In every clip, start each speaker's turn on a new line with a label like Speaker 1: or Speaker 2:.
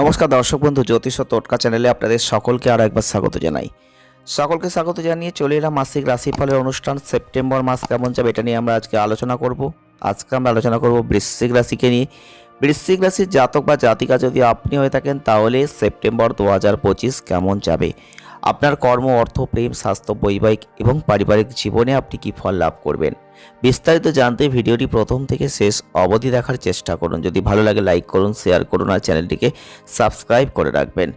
Speaker 1: নমস্কার দর্শক বন্ধু, জ্যোতিষ ও টোটকা চ্যানেলে আপনাদের সকলকে আরও একবার স্বাগত জানাই। সকলকে স্বাগত জানিয়ে চলে এলাম মাসিক রাশিফলের অনুষ্ঠান। সেপ্টেম্বর মাস কেমন যাবে এটা নিয়ে আমরা আজকে আলোচনা করব। আজকে আমরা আলোচনা করব বৃশ্চিক রাশিকে নিয়ে। বৃশ্চিক রাশির জাতক বা জাতিকা যদি আপনি হয়ে থাকেন, তাহলে সেপ্টেম্বর দু হাজার পঁচিশ কেমন যাবে? আপনার কর্ম, অর্থ, প্রেম, স্বাস্থ্য, বৈবাহিক এবং পারিবারিক জীবনে আপনি কি ফল লাভ করবেন? বিস্তারিত জানতে ভিডিওটি প্রথম থেকে শেষ অবধি দেখার চেষ্টা করুন। যদি ভালো লাগে, লাইক করুন, শেয়ার করুন আর চ্যানেলটিকে সাবস্ক্রাইব করে রাখবেন।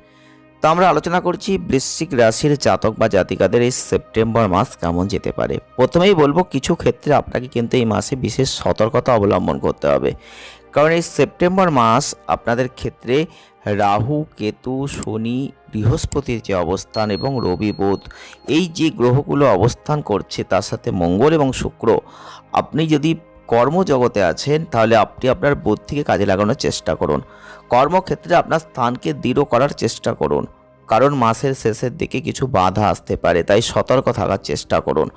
Speaker 1: তো আমরা আলোচনা করছি বৃশ্চিক রাশির জাতক বা জাতিকাদের এই সেপ্টেম্বর মাস কেমন যেতে পারে? প্রথমেই বলব, কিছু ক্ষেত্রে আপনাকে কিন্তু এই মাসে বিশেষ সতর্কতা অবলম্বন করতে হবে। কারণ এই সেপ্টেম্বর মাস আপনাদের ক্ষেত্রে রাহু, কেতু, শনি, বৃহস্পতির যে অবস্থান এবং রবি বুধ, এই যে গ্রহগুলো অবস্থান করছে তার সাথে মঙ্গল এবং শুক্র, আপনি যদি কর্মজগতে আছেন তাহলে আপনি আপনার বুদ্ধিকে কাজে লাগানোর চেষ্টা করুন। কর্মক্ষেত্রে আপনার স্থানকে দৃঢ় করার চেষ্টা করুন। কারণ মাসের শেষের দিকে কিছু বাধা আসতে পারে, তাই সতর্ক থাকার চেষ্টা করুন।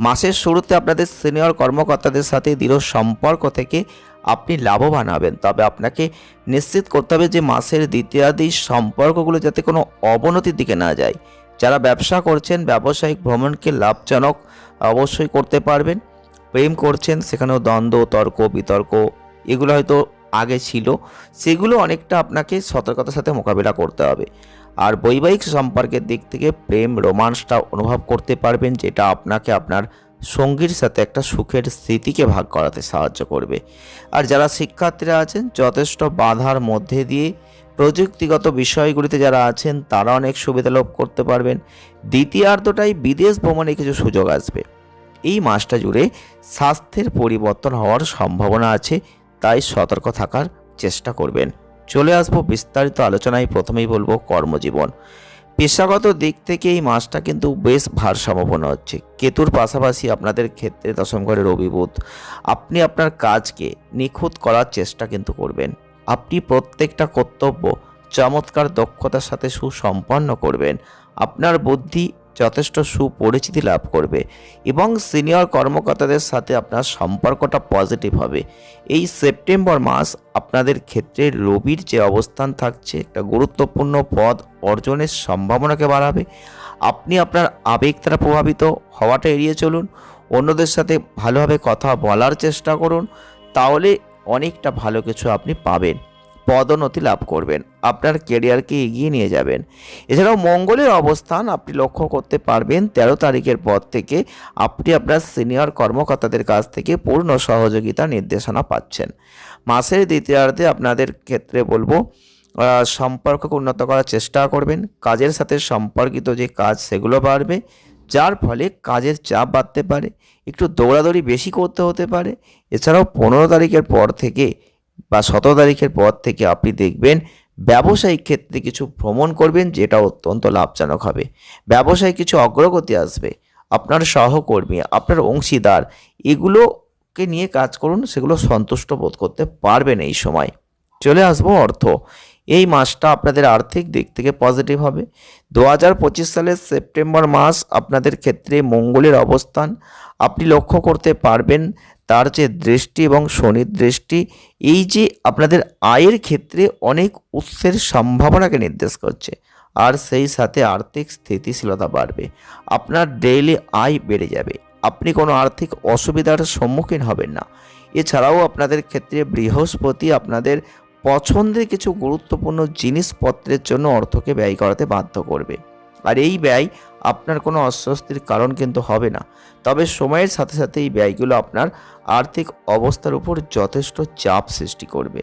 Speaker 1: মাসের শুরুতে আপনাদের সিনিয়র কর্মকর্তাদের সাথে দৃঢ় সম্পর্ক থেকে আপনি লাভবান হবেন। তবে আপনাকে নিশ্চিত করতে হবে যে মাসের দ্বিতীয়াদি সম্পর্কগুলো যাতে কোনো অবনতির দিকে না যায়। যারা ব্যবসা করছেন, ব্যবসায়িক ভ্রমণকে লাভজনক অবশ্যই করতে পারবেন। প্রেম করছেন, সেখানেও দ্বন্দ্ব, তর্ক, বিতর্ক এগুলো হয়তো আগে ছিল। সেগুলো অনেকটা আপনাকে সতর্কতার সাথে মোকাবিলা করতে হবে। আর বৈবাহিক সম্পর্কের দিক থেকে প্রেম, রোমান্সটা অনুভব করতে পারবেন, যেটা আপনাকে আপনার সঙ্গীর সাথে একটা সুখের স্মৃতিকে ভাগ করাতে সাহায্য করবে। আর যারা শিক্ষার্থীরা আছেন, যথেষ্ট বাধার মধ্যে দিয়ে প্রযুক্তিগত বিষয়গুলিতে যারা আছেন, তারা অনেক সুবিধা লাভ করতে পারবেন। দ্বিতীয়ার্ধটাই বিদেশ ভ্রমণে কিছু সুযোগ আসবে। এই মাসটা জুড়ে স্বাস্থ্যের পরিবর্তন হওয়ার সম্ভাবনা আছে, তাই সতর্ক থাকার চেষ্টা করবেন। চলে আসব বিস্তারিত আলোচনায়, প্রথমেই বলব কর্মজীবন। পেশাগত দিক থেকে এই মাসটা কিন্তু বেশ ভারসাম্যপূর্ণ হচ্ছে। কেতুর পাশাপাশি আপনাদের ক্ষেত্রে দশম ঘরে রবিবোধ আপনি আপনার কাজকে নিখুঁত করার চেষ্টা কিন্তু করবেন। আপনি প্রত্যেকটা কর্তব্য চমৎকার দক্ষতার সাথে সুসম্পন্ন করবেন। আপনার বুদ্ধি যথেষ্ট সুপরিচিতি লাভ করবে এবং সিনিয়র কর্মকর্তাদের সাথে আপনার সম্পর্কটা পজিটিভ হবে। এই সেপ্টেম্বর মাস আপনাদের ক্ষেত্রে রবির যে অবস্থান থাকছে, একটা গুরুত্বপূর্ণ পদ অর্জনের সম্ভাবনাকে বাড়াবে। আপনি আপনার আবেগ দ্বারা প্রভাবিত হওয়াটা এড়িয়ে চলুন। অন্যদের সাথে ভালোভাবে কথা বলার চেষ্টা করুন। তাহলে অনেকটা ভালো কিছু আপনি পাবেন। পদোন্নতি লাভ করবেন। আপনার কেরিয়ারকে এগিয়ে নিয়ে যাবেন। এছাড়াও মঙ্গলের অবস্থান আপনি লক্ষ্য করতে পারবেন। তেরো তারিখের পর থেকে আপনি আপনার সিনিয়র কর্মকর্তাদের কাছ থেকে পূর্ণ সহযোগিতা নির্দেশনা পাচ্ছেন। মাসের দ্বিতীয়ার্ধে আপনাদের ক্ষেত্রে বলব সম্পর্ককে উন্নত করার চেষ্টা করবেন। কাজের সাথে সম্পর্কিত যে কাজ সেগুলো বাড়বে। যার ফলে কাজের চাপ বাড়তে পারে। একটু দৌড়াদৌড়ি বেশি করতে হতে পারে। এছাড়াও পনেরো তারিখের পর থেকে বা সতেরো তারিখের পর থেকে আপনি দেখবেন ব্যবসায়িক ক্ষেত্রে কিছু ভ্রমণ করবেন যেটা অত্যন্ত লাভজনক হবে। ব্যবসায় কিছু অগ্রগতি আসবে, আপনার সহকর্মী, আপনার অংশীদার এগুলোকে নিয়ে কাজ করুন, সেগুলো সন্তুষ্ট বোধ করতে পারবেন এই সময়। চলে আসব অর্থ। এই মাসটা আপনাদের আর্থিক দিক থেকে পজিটিভ হবে। দু হাজার পঁচিশ সালের সেপ্টেম্বর মাস আপনাদের ক্ষেত্রে মঙ্গলের অবস্থান। আপনি লক্ষ্য করতে পারবেন তার যে দৃষ্টি এবং শনির দৃষ্টি, এই যে আপনাদের আয়ের ক্ষেত্রে অনেক উৎসের সম্ভাবনাকে নির্দেশ করছে, আর সেই সাথে আর্থিক স্থিতিশীলতা বাড়বে। আপনার ডেইলি আয় বেড়ে যাবে। আপনি কোনো আর্থিক অসুবিধার সম্মুখীন হবেন না। এছাড়াও আপনাদের ক্ষেত্রে বৃহস্পতি আপনাদের পছন্দের কিছু গুরুত্বপূর্ণ জিনিসপত্রের জন্য অর্থকে ব্যয় করাতে বাধ্য করবে। আর এই ব্যয় আপনার কোনো অস্বস্তির কারণ কিন্তু হবে না। তবে সময়ের সাথে সাথে এই ব্যয়গুলো আপনার আর্থিক অবস্থার উপর যথেষ্ট চাপ সৃষ্টি করবে।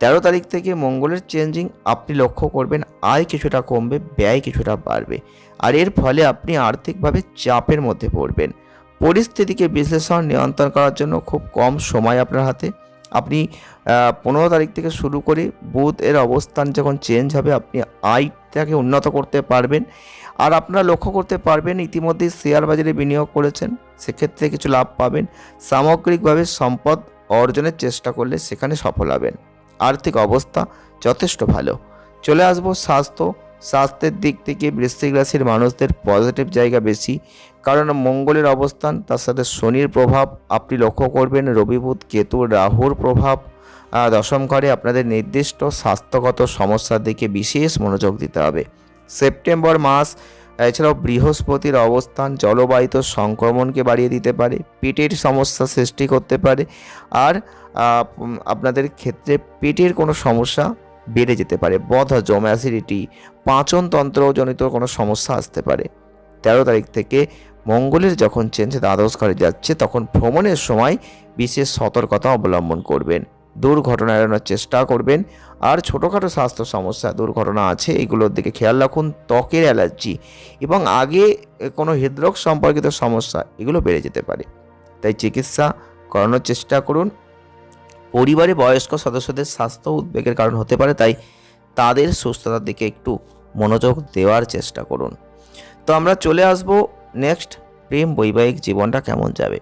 Speaker 1: তেরো তারিখ থেকে মঙ্গলের চেঞ্জিং আপনি লক্ষ্য করবেন, আয় কিছুটা কমবে, ব্যয় কিছুটা বাড়বে। আর এর ফলে আপনি আর্থিকভাবে চাপের মধ্যে পড়বেন। পরিস্থিতিকে বিশ্লেষণ, নিয়ন্ত্রণ করার জন্য খুব কম সময় আপনার হাতে। আপনি পনেরো তারিখ থেকে শুরু করে বুধ এর অবস্থান যখন চেঞ্জ হবে, আপনি আয়টাকে উন্নত করতে পারবেন। আর আপনারা লক্ষ্য করতে পারবেন ইতিমধ্যেই শেয়ার বাজারে বিনিয়োগ করেছেন, সেক্ষেত্রে কিছু লাভ পাবেন। সামগ্রিকভাবে সম্পদ অর্জনের চেষ্টা করলে সেখানে সফল হবেন। আর্থিক অবস্থা যথেষ্ট ভালো। চলে আসব স্বাস্থ্য। স্বাস্থ্যের দিক থেকে বৃশ্চিক রাশির মানুষদের পজিটিভ জায়গা বেশি। কারণ মঙ্গলের অবস্থান, তার সাথে শনির প্রভাব, আপনি লক্ষ্য করবেন রবি বুধ, কেতু, রাহুর প্রভাব দশম ঘরে আপনাদের নির্দিষ্ট স্বাস্থ্যগত সমস্যার দিকে বিশেষ মনোযোগ দিতে হবে। সেপ্টেম্বর মাস, এছাড়াও বৃহস্পতির অবস্থান, জলবায়ুত সংক্রমণকে বাড়িয়ে দিতে পারে পেটের সমস্যা সৃষ্টি করতে পারে, আর আপনাদের ক্ষেত্রে পেটের কোনো সমস্যা বেড়ে যেতে পারে। বধ বদহজম অ্যাসিডিটি পাচনতন্ত্রজনিত কোনো সমস্যা আসতে পারে। তেরো তারিখ থেকে মঙ্গলের যখন চেঞ্জ দ্বাদশ ঘরে যাচ্ছে, তখন ভ্রমণের সময় বিশেষ সতর্কতা অবলম্বন করবেন। দুর্ঘটনা এড়ানোর চেষ্টা করবেন। আর ছোটোখাটো স্বাস্থ্য সমস্যা, দুর্ঘটনা আছে, এগুলোর দিকে খেয়াল রাখুন, ত্বকের অ্যালার্জি এবং আগে কোনো হৃদরোগ সম্পর্কিত সমস্যা, এগুলো বেড়ে যেতে পারে। তাই চিকিৎসা করানোর চেষ্টা করুন। পরিবারে বয়স্ক সদস্যদের স্বাস্থ্য উদ্বেগের কারণ হতে পারে, তাই তাদের সুস্থতার দিকে একটু মনোযোগ দেওয়ার চেষ্টা করুন। তো আমরা চলে আসব নেক্সট প্রেম বৈবাহিক জীবনটা কেমন যাবে?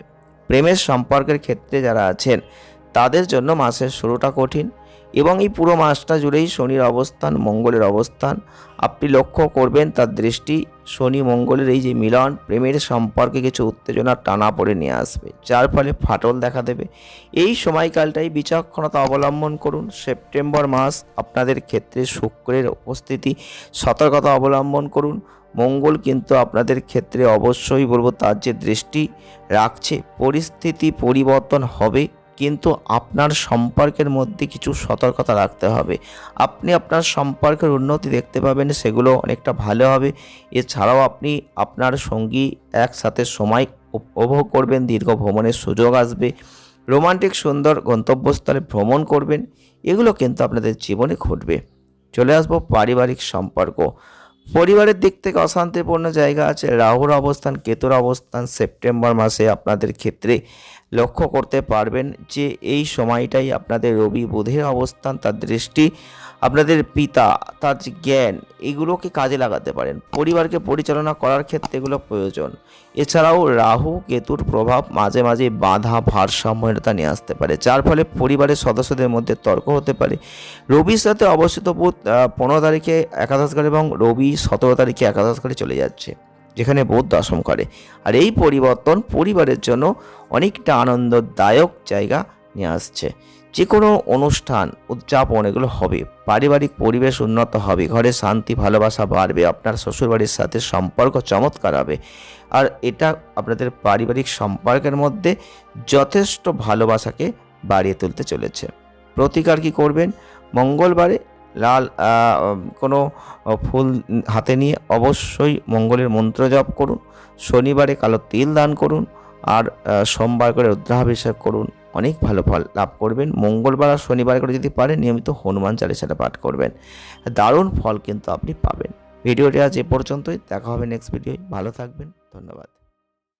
Speaker 1: প্রেমের সম্পর্কের ক্ষেত্রে যারা আছেন তাদের জন্য মাসের শুরুটা কঠিন এবং এই পুরো মাসটা জুড়েই শনির অবস্থান, মঙ্গলের অবস্থান। আপনি লক্ষ্য করবেন তার দৃষ্টি, শনি মঙ্গলের এই যে মিলন, প্রেমের সম্পর্কে কিছু উত্তেজনা টানা পড়ে নিয়ে আসবে, যার ফলে ফাটল দেখা দেবে। এই সময়কালটাই বিচক্ষণতা অবলম্বন করুন। সেপ্টেম্বর মাস আপনাদের ক্ষেত্রে শুক্রের উপস্থিতি সতর্কতা অবলম্বন করুন। মঙ্গল কিন্তু আপনাদের ক্ষেত্রে অবশ্যই বলব তার যে দৃষ্টি রাখছে, পরিস্থিতি পরিবর্তন হবে। কিন্তু আপনার সম্পর্কের মধ্যে কিছু সতর্কতা রাখতে হবে। আপনি আপনার সম্পর্কের উন্নতি দেখতে পাবেন, সেগুলো অনেকটা ভালো হবে। এছাড়াও আপনি আপনার সঙ্গী একসাথে সময় উপভোগ করবেন, দীর্ঘ ভ্রমণের সুযোগ আসবে, রোমান্টিক, সুন্দর গন্তব্যস্থলে ভ্রমণ করবেন, এগুলো কিন্তু আপনাদের জীবনে ঘটবে। চলে আসব পারিবারিক সম্পর্ক। পরিবারের দিক থেকে অশান্তিপূর্ণ জায়গা আছে। রাহুর অবস্থান, কেতুর অবস্থান সেপ্টেম্বর মাসে আপনাদের ক্ষেত্রে লক্ষ্য করতে পারবেন যে এই সময়টাই আপনাদের রবি বুধের অবস্থান। তার দৃষ্টি আপনাদের পিতা, তার জ্ঞান, এগুলোকে কাজে লাগাতে পারেন। পরিবারকে পরিচালনা করার ক্ষেত্রে এগুলো প্রয়োজন। এছাড়াও রাহু, কেতুর প্রভাব মাঝে মাঝে বাধা, ভারসাম্যহীনতা নিয়ে আসতে পারে, যার ফলে পরিবারের সদস্যদের মধ্যে তর্ক হতে পারে। রবির সাথে অবস্থিত বুধ পনেরো তারিখে একাদশ ঘরে এবং রবি সতেরো তারিখে একাদশ ঘরে চলে যাচ্ছে, যেখানে বুধ দশম করে। আর এই পরিবর্তন পরিবারের জন্য অনেকটা আনন্দদায়ক জায়গা নিয়ে আসছে। যে কোনো অনুষ্ঠান, উদযাপন, এগুলো হবে। পারিবারিক পরিবেশ উন্নত হবে। ঘরে শান্তি, ভালোবাসা বাড়বে। আপনার শ্বশুরবাড়ির সাথে সম্পর্ক চমৎকার হবে। আর এটা আপনাদের পারিবারিক সম্পর্কের মধ্যে যথেষ্ট ভালোবাসাকে বাড়িয়ে তুলতে চলেছে। প্রতিকার কি করবেন? মঙ্গলবারে লাল কোনো ফুল হাতে নিয়ে অবশ্যই মঙ্গলের মন্ত্র জপ করুন। শনিবারে কালো তিল দান করুন। আর সোমবার করে রুদ্রাভিষেক করুন। অনেক ভালো ফল লাভ করবেন। মঙ্গলবার আর শনিবার করে যদি পারেন, নিয়মিত হনুমান চালিসাটা পাঠ করবেন। দারুণ ফল কিন্তু আপনি পাবেন। ভিডিওটি আজ এ পর্যন্তই। দেখা হবে নেক্সট ভিডিওয় ভালো থাকবেন। ধন্যবাদ।